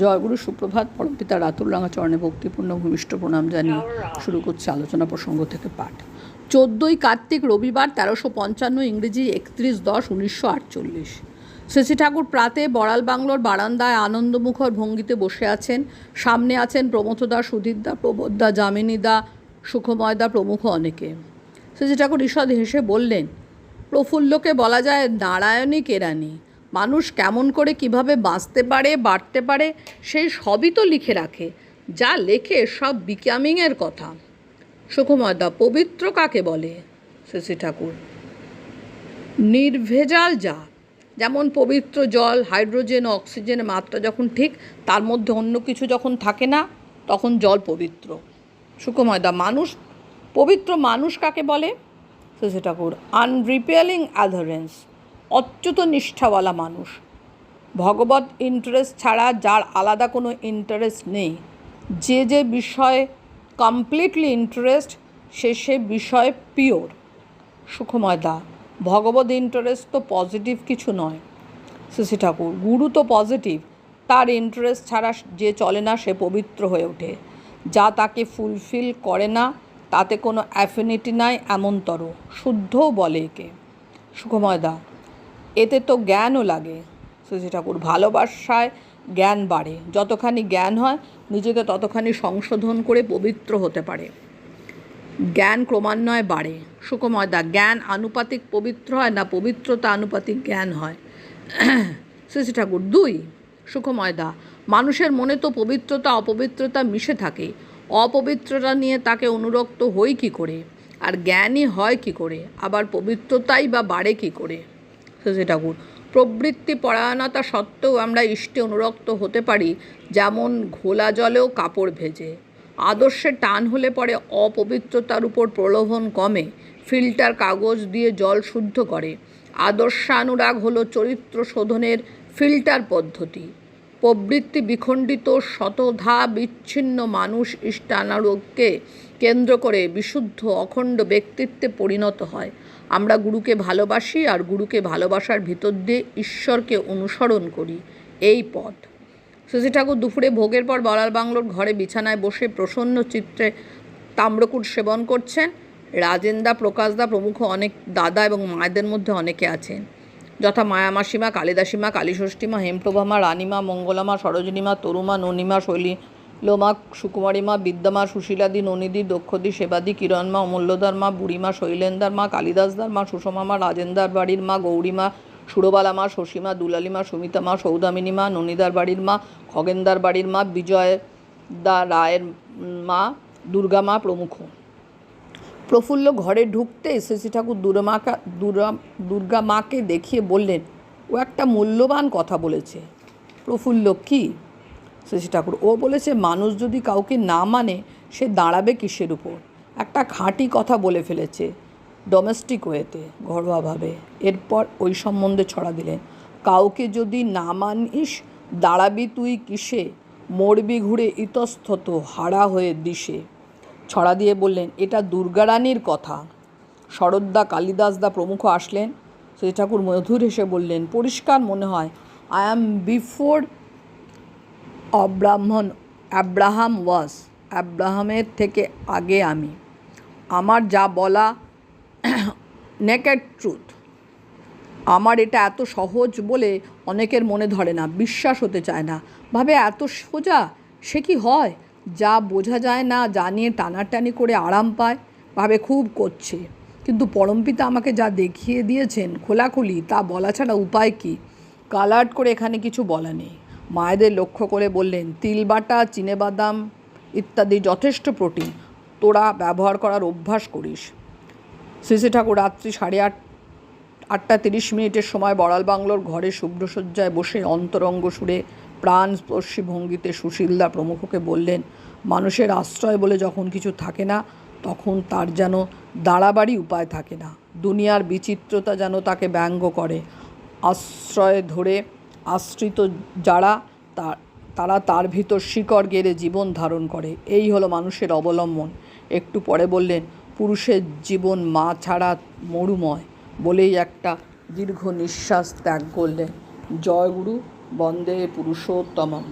জয়গুরু সুপ্রভাত, পরমপিতা রাতুল রাঙা চরণে ভক্তিপূর্ণ ভূমিষ্ঠ প্রণাম জানিয়ে শুরু করছে আলোচনা প্রসঙ্গ থেকে পাঠ। চোদ্দোই কার্তিক রবিবার তেরোশো পঞ্চান্ন ইংরেজি একত্রিশ দশ উনিশশো আটচল্লিশ। শ্রী ঠাকুর প্রাতে বড়াল বাংলোর বারান্দায় আনন্দমুখর ভঙ্গিতে বসে আছেন। সামনে আছেন প্রমথদা সুধীরদা প্রবোধদা যামিনীদা সুখময়দা প্রমুখ অনেকে। শ্রী ঠাকুর ঈষৎ হেসে বললেন, প্রফুল্লকে বলা যায় নারায়ণী কেরানি মানুষ কেমন করে কীভাবে বাঁচতে পারে, বাড়তে পারে সেই সবই তো লিখে রাখে। যা লেখে সব বিকামিংয়ের কথা। সুখময়দা পবিত্র কাকে বলে? শশী ঠাকুর। নির্ভেজাল যা। যেমন পবিত্র জল, হাইড্রোজেন অক্সিজেনের মাত্রা যখন ঠিক, তার মধ্যে অন্য কিছু যখন থাকে না, তখন জল পবিত্র। সুখময়দা মানুষ, পবিত্র মানুষ কাকে বলে? শশী ঠাকুর আনরিপেয়ারিং অ্যাধারেন্স অচ্যুত নিষ্ঠাওয়ালা মানুষ। ভগবত ইন্টারেস্ট ছাড়া যার আলাদা কোনো ইন্টারেস্ট নেই। যে যে বিষয়ে কমপ্লিটলি ইন্টারেস্ট সে সে বিষয়ে পিওর সুখময়দা, ভগবত ইন্টারেস্ট তো পজিটিভ কিছু নয়। শশী ঠাকুর, গুরু তো পজিটিভ তার ইন্টারেস্ট ছাড়া যে চলে না, সে পবিত্র হয়ে ওঠে। যা তাকে ফুলফিল করে না, তাতে কোনো অ্যাফিনিটি নাই, এমনতর। শুদ্ধও বলে একে। সুখময়দা এতে তো জ্ঞানও লাগে। শশী ঠাকুর ভালোবাসায় জ্ঞান বাড়ে। যতখানি জ্ঞান হয়, নিজেকে ততখানি সংশোধন করে পবিত্র হতে পারে। জ্ঞান ক্রমান্বয়ে বাড়ে। সুখময়দা জ্ঞান আনুপাতিক পবিত্র হয় না পবিত্রতা আনুপাতিক জ্ঞান হয়। শ্রী ঠাকুর, দুই সুখময়দা মানুষের মনে তো পবিত্রতা, অপবিত্রতা মিশে থাকে। অপবিত্রতা নিয়ে তাকে অনুরক্ত হই কি করে? আর জ্ঞানই হয় কি করে? আবার পবিত্রতাই বা বাড়ে কি করে? শশী ঠাকুর। প্রবৃত্তি পরায়ণতা সত্ত্বেও আমরা ইষ্টে অনুরক্ত হতে পারি, যেমন ঘোলা জলেও কাপড় ভেজে। আদর্শে টান হলে পরে অপবিত্রতার উপর প্রলোভন কমে, ফিল্টার কাগজ দিয়ে জল শুদ্ধ করে। আদর্শানুরাগ হলো চরিত্র শোধনের ফিল্টার পদ্ধতি। প্রবৃত্তি বিখণ্ডিত, শতধা বিচ্ছিন্ন মানুষ ইষ্টানারোগকে কেন্দ্র করে বিশুদ্ধ, অখণ্ড ব্যক্তিত্বে পরিণত হয়। আমরা গুরুকে ভালোবাসি আর গুরুকে ভালোবাসার ভিতর দিয়ে ঈশ্বরকে অনুসরণ করি। এই পথ। শশী ঠাকুর দুপুরে ভোগের পর বলাল বাংলোর ঘরে বিছানায় বসে প্রসন্ন চিত্রে তাম্রকুট সেবন করছেন। রাজেন্দা প্রকাশদা প্রমুখ অনেক দাদা এবং মায়েদের মধ্যে অনেকে আছেন। যথা মায়ামাসিমা কালিদাসীমা, কালীষষ্ঠীমা, হেমপ্রভামা, রানীমা, মঙ্গলামা, সরোজিনীমা, তরুমা, ননিমা, শৈলী লোমা সুকুমারীমা বিদ্যামা সুশীলাদি ননিদি দক্ষদি সেবাদি কিরণমা অমূল্যদার মা বুড়িমা শৈলেন্দার মা কালিদাসদার মা সুষমামা রাজেন্দার বাড়ির মা গৌরীমা সুরবালা মা শশীমা দুলালিমা সুমিতা মা, সৌদামিনী মা ননিদার বাড়ির মা, খগেনদার বাড়ির মা, বিজয় দা রায়ের মা, দুর্গা মা, প্রমুখ। প্রফুল্ল ঘরে ঢুকতে শশী ঠাকুর দুর্মাকা দুর্গা দুর্গা মাকে দেখিয়ে বললেন, ও একটা মূল্যবান কথা বলেছে। প্রফুল্ল, কি? শশী ঠাকুর। ও বলেছে, মানুষ যদি কাউকে না মানে সে দাঁড়াবে কিসের উপর? একটা খাঁটি কথা বলে ফেলেছে ডোমেস্টিক ওয়েতে ঘরোয়াভাবে। এরপর ওই সম্বন্ধে ছড়া দিলেন, কাউকে যদি না মানিস, দাঁড়াবি তুই কিসে? মরবি ঘুরে ইতস্তত, হারা হয়ে দিশে। ছড়া দিয়ে বললেন, এটা দুর্গারানীর কথা। শরদ্দা কালিদাসদা প্রমুখ আসলেন। শ্রী ঠাকুর মধুর হেসে বললেন, পরিষ্কার মনে হয় আই অ্যাম বিফোর অব্রাহ্মণ অ্যাব্রাহাম ওয়াস অ্যাব্রাহামের থেকে আগে আমি। আমার যা বলা নেকেড ট্রুথ আমার এটা এত সহজ বলে অনেকের মনে ধরে না, বিশ্বাস হতে চায় না। ভাবে এত সোজা সে কি হয়? যা বোঝা যায় না, যা নিয়ে টানাটানি করে আরাম পায়, ভাবে খুব করছে। কিন্তু পরমপিতা আমাকে যা দেখিয়ে দিয়েছেন খোলাখুলি, তা বলা ছাড়া উপায় কি? কালার্ট করে এখানে কিছু বলা নেই। মায়েদের লক্ষ্য করে বললেন তিলবাটা চিনেবাদাম ইত্যাদি যথেষ্ট প্রোটিন। তোরা ব্যবহার করার অভ্যাস করিস। শ্রী ঠাকুর রাত্রি সাড়ে আট, আটটা তিরিশ মিনিটের সময় বড়াল বাংলোর ঘরে শুভ্রসজ্জায় বসে অন্তরঙ্গ সুরে প্রাণ স্পর্শী ভঙ্গিতে সুশীলদা প্রমুখকে বললেন, মানুষের আশ্রয় বলে যখন কিছু থাকে না, তখন তার যেন দাঁড়াবাড়ি উপায় থাকে না। দুনিয়ার বিচিত্রতা যেন তাকে ব্যঙ্গ করে। আশ্রয় ধরে আশ্রিত যারা তার তারা তার ভিতর শিকড় গেড়ে জীবন ধারণ করে। এই হলো মানুষের অবলম্বন। একটু পরে বললেন, পুরুষের জীবন মা ছাড়া মরুময় বলেই একটা দীর্ঘ নিঃশ্বাস ত্যাগ করলেন। জয়গুরু বন্দে পুরুষোত্তমম।